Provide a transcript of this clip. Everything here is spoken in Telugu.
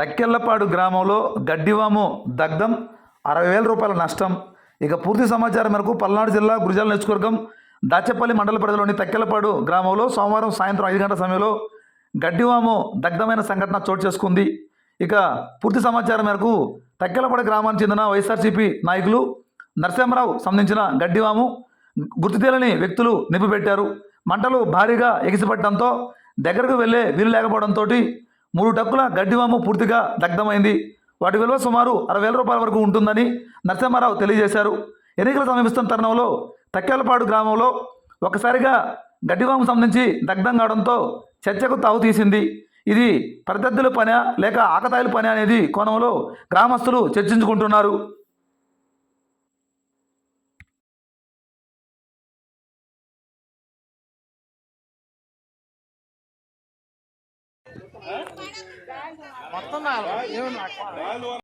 తక్కెళ్ళపాడు గ్రామంలో గడ్డివాము దగ్ధం అరవై వేల రూపాయల నష్టం. ఇక పూర్తి సమాచారం మేరకు పల్నాడు జిల్లా గురిజాల నియోజకవర్గం దాచేపల్లి మండల పరిధిలోని తక్కెళ్ళపాడు గ్రామంలో సోమవారం సాయంత్రం ఐదు గంటల సమయంలో గడ్డివాము దగ్ధమైన సంఘటన చోటు చేసుకుంది. ఇక పూర్తి సమాచారం మేరకు తక్కెలపాడు గ్రామానికి చెందిన వైఎస్ఆర్సీపీ నాయకులు నరసింహరావు సంబంధించిన గడ్డివాము గుర్తు వ్యక్తులు నింపిపెట్టారు మంటలు భారీగా ఎగిసిపడడంతో దగ్గరకు వెళ్ళే వీలు లేకపోవడంతో మూడు టక్కుల గడ్డివాము పూర్తిగా దగ్ధమైంది. వాటి విలువ సుమారు అరవై వేల రూపాయల వరకు ఉంటుందని నరసింహారావు తెలియజేశారు. ఎన్నికలు సమీపిస్తున్న తరుణంలో తక్కేలపాడు గ్రామంలో ఒకసారిగా గడ్డివాము సంబంధించి దగ్ధం కావడంతో చర్చకు తావు తీసింది. ఇది ప్రత్యర్థుల పని లేక ఆకతాయిల పని అనేది కోణంలో గ్రామస్తులు చర్చించుకుంటున్నారు. మొత్తం నాలుగు.